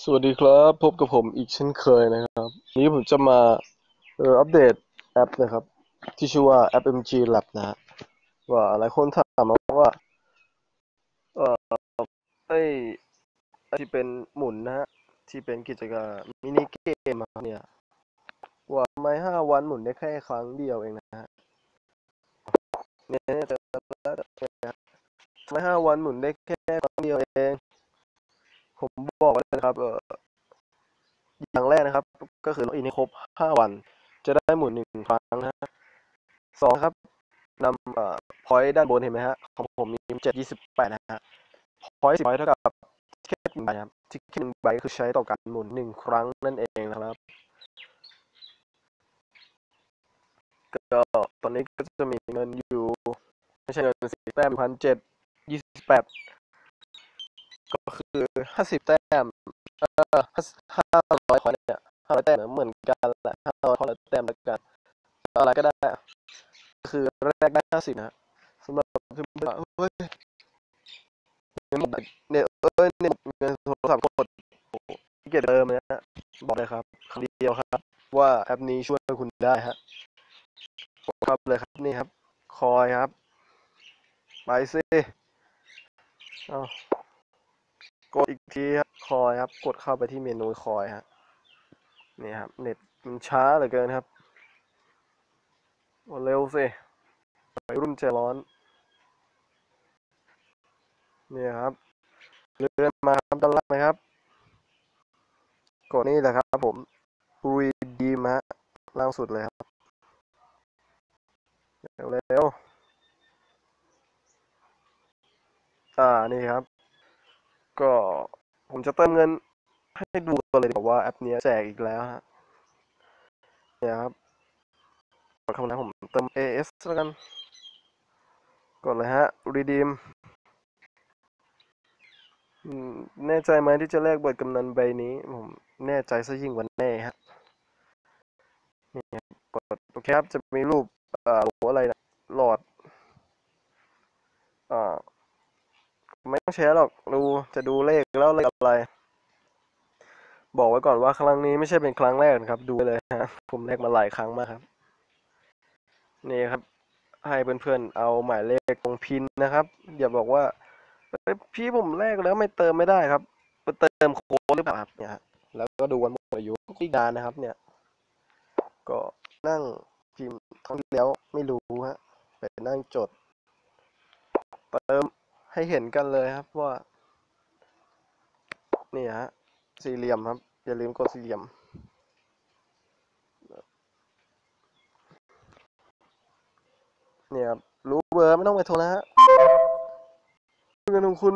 สวัสดีครับ พบกับผมอีกเช่นเคยนะครับวันนี้ผมจะมาอัปเดตแอปนะครับ ที่ชื่อว่าแอป MG Lab นะฮะว่าหลายคนถามมาว่าเอ่อไอที่เป็นหมุนนะฮะที่เป็นกิจกรรมมินิเกมเนี่ยว่าทำไมห้าวันหมุนได้แค่ครั้งเดียวเองนะฮะเนี่ยจะแต่ทำไมห้าวันหมุนได้แค่ครั้งเดียวเอง ผมบอกไว้เลยนะครับเอออย่างแรกนะครับ ก็คือล็อกอินให้ครบห้าวัน จะได้หมุนหนึ่งครั้งนะฮะสองครับนำเอ่อพอยต์ด้านบนเห็นไหมฮะของผมมีเจ็ดยี่สิบแปดนะฮะพอยต์สิบพอยต์เท่ากับทิเก็ตหนึ่งใบครับทิเก็ตหนึ่งใบคือใช้ต่อการหมุนหนึ่งครั้งนั่นเองนะครับก็ตอนนี้ก็จะมีเงินอยู่ ไม่ใช่เงินสี่แต้มพันเจ็ดยี่สิบแปด ก็คือห้าสิบแต้มเออห้าร้อยคอยเนี่ยห้าร้อยแต้มเหมือนกันแหละห้าร้อยคอยแต้มล้วกันอะไรก็ได้ก็คือแรกได้ห้าสิบนะสำหรับเพื่อนๆเฮ้ยเงินหมดเนี่ยเอ้ยเนี่ยเงินโทรศัพท์กดโอ้โหขี้เกียจเติมเลยนะบอกเลยครับคำเดียวครับ ว่าแอปนี้ช่วยคุณได้ฮะกดเข้าไปเลยครับนี่ครับ คอยครับ ไปสิเอา กดอีกทีครับคอยครับ กดเข้าไปที่เมนูคอยฮะนี่ครับ เน็ตมันช้าเหลือเกินครับเร็วสิวัยรุ่นใจร้อนนี่ครับเลื่อนมาครับด้านล่างนะครับ กดนี่แหละครับ ผม redeem ฮะล่างสุดเลยครับเร็วๆอ่านี่ครับ ก็ผมจะเติมเงินให้ดูกันเลยดีกว่าว่าแอปนี้แจกอีกแล้วฮะเนี่ยครับกดคำนั้นผมเติม AS แล้วกันกดเลยฮะ redeem อืมแน่ใจไหมที่จะแลกบัตรกำนันใบนี้ ผมแน่ใจซะยิ่งกวันแน่ฮะนี่กดโอเคครับจะมีรูปอ่าหัวอะไรนะหลอดอ่า ไม่ต้องแชร์หรอกดูจะดูเลขแล้วเลขอะไร บอกไว้ก่อนว่าครั้งนี้ไม่ใช่เป็นครั้งแรกนะครับ ดูเลยฮะผมแลกมาหลายครั้งมากครับ นี่ครับ ให้เพื่อนๆเอาหมายเลขตรงพินนะครับ อย่าบอกว่าพี่ผมแลกแล้วไม่เติมไม่ได้ครับไปเติมโค้ดหรือเปล่าครับเนี่ยฮะแล้วก็ดูวันหมดอายุก็อีกนานนะครับ เนี่ย ก็นั่งพิมพ์ครั้งแล้วไม่รู้ฮะไปนั่งจด เติม ให้เห็นกันเลยครับว่า นี่ฮะสี่เหลี่ยมครับ อย่าลืมกดสี่เหลี่ยม เนี่ยครับรู้เบอร์ไม่ต้องไปโทรนะฮะเงินของคุณ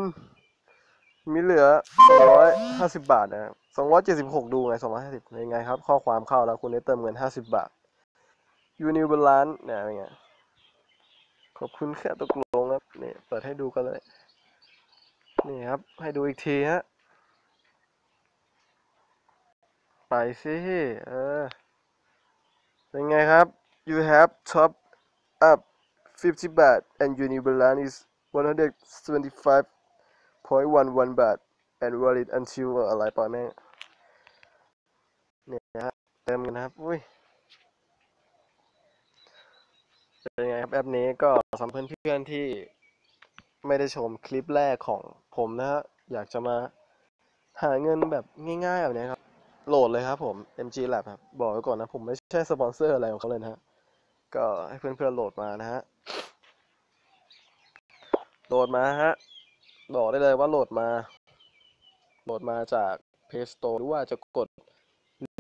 มีเหลือสองร้อยห้าสิบบาทนะครับสองร้อยเจ็ดสิบหกดูไงสองร้อยห้าสิบยังไงครับ ข้อความเข้าแล้วคุณได้เติมเงินห้าสิบบาทยูนิเวอร์ล้านเนี่ยเป็นไง ขอบคุณแค่ตกลง ครับนี่เปิดให้ดูกันเลย นี่ครับ ให้ดูอีกทีฮะ ไปสิเออ เป็นไงครับ you have top up 50 baht and Unibalan is 175.11 baht and valid until อะไรต่อแม่งเนี่ยฮะเติมกันนะครับ อุ้ย เป็นไงครับแอปนี้ก็สำหรับเพื่อนๆที่ไม่ได้ชมคลิปแรกของผมนะฮะอยากจะมาหาเงินแบบง่ายๆแบบนี้ครับ โหลดเลยครับผม MG Lab ครับ บอกไว้ก่อนนะ ผมไม่ใช่สปอนเซอร์อะไรของเขาเลยนะฮะก็ให้เพื่อนๆโหลดมานะฮะโหลดมาฮะบอกได้เลยว่าโหลดมา โหลดมาจาก Play Store หรือว่าจะกด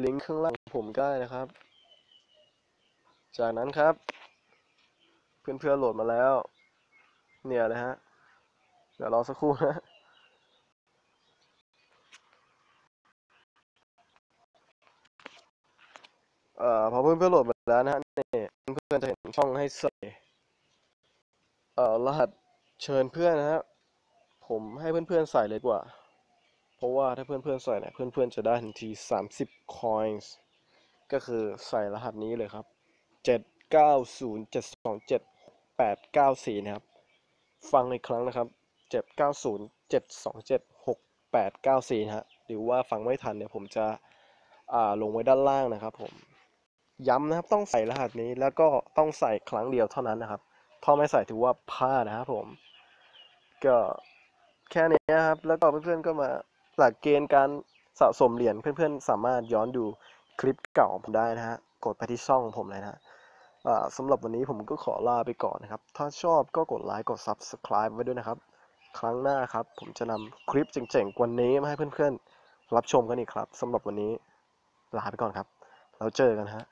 ลิงก์ข้างล่างผมก็ได้นะครับ จากนั้นครับ เพื่อนๆโหลดมาแล้ว เนี่ยเลยฮะ เดี๋ยวรอสักครู่นะเอ่อพอเพื่อนเพื่อนโหลดมาแล้วนะฮะนี่เพื่อนจะเห็นช่องให้ใส่เอ่อรหัสเชิญเพื่อนนะฮะผมให้เพื่อนๆใส่เลยกว่า เพราะว่าถ้าเพื่อนๆใส่เนี่ยเพื่อนๆจะได้ทันที30 coins ก็คือใส่รหัสนี้เลยครับ7907276894นะครับ ฟังอีกครั้งนะครับ7907276894นะฮะหรือว่าฟังไม่ทันเนี่ยผมจะอ่าลงไว้ด้านล่างนะครับผมย้ำนะครับต้องใส่รหัสนี้แล้วก็ต้องใส่ครั้งเดียวเท่านั้นนะครับถ้าไม่ใส่ถือว่าพลาดนะครับผม ก็แค่นี้นะครับ แล้วก็เพื่อนๆก็มาหลักเกณฑ์การสะสมเหรียญเพื่อนๆ สามารถย้อนดูคลิปเก่าของผมได้นะฮะกดไปที่ช่องผมเลยนะฮะ สำหรับวันนี้ผมก็ขอลาไปก่อนนะครับ ถ้าชอบก็กดไลค์กด Subscribe ไว้ด้วยนะครับ ครั้งหน้าครับ ผมจะนำคลิปเจ๋งๆกว่านี้มาให้เพื่อนๆ รับชมกันอีกครับสำหรับวันนี้ลาไปก่อนครับ แล้วเจอกันฮะ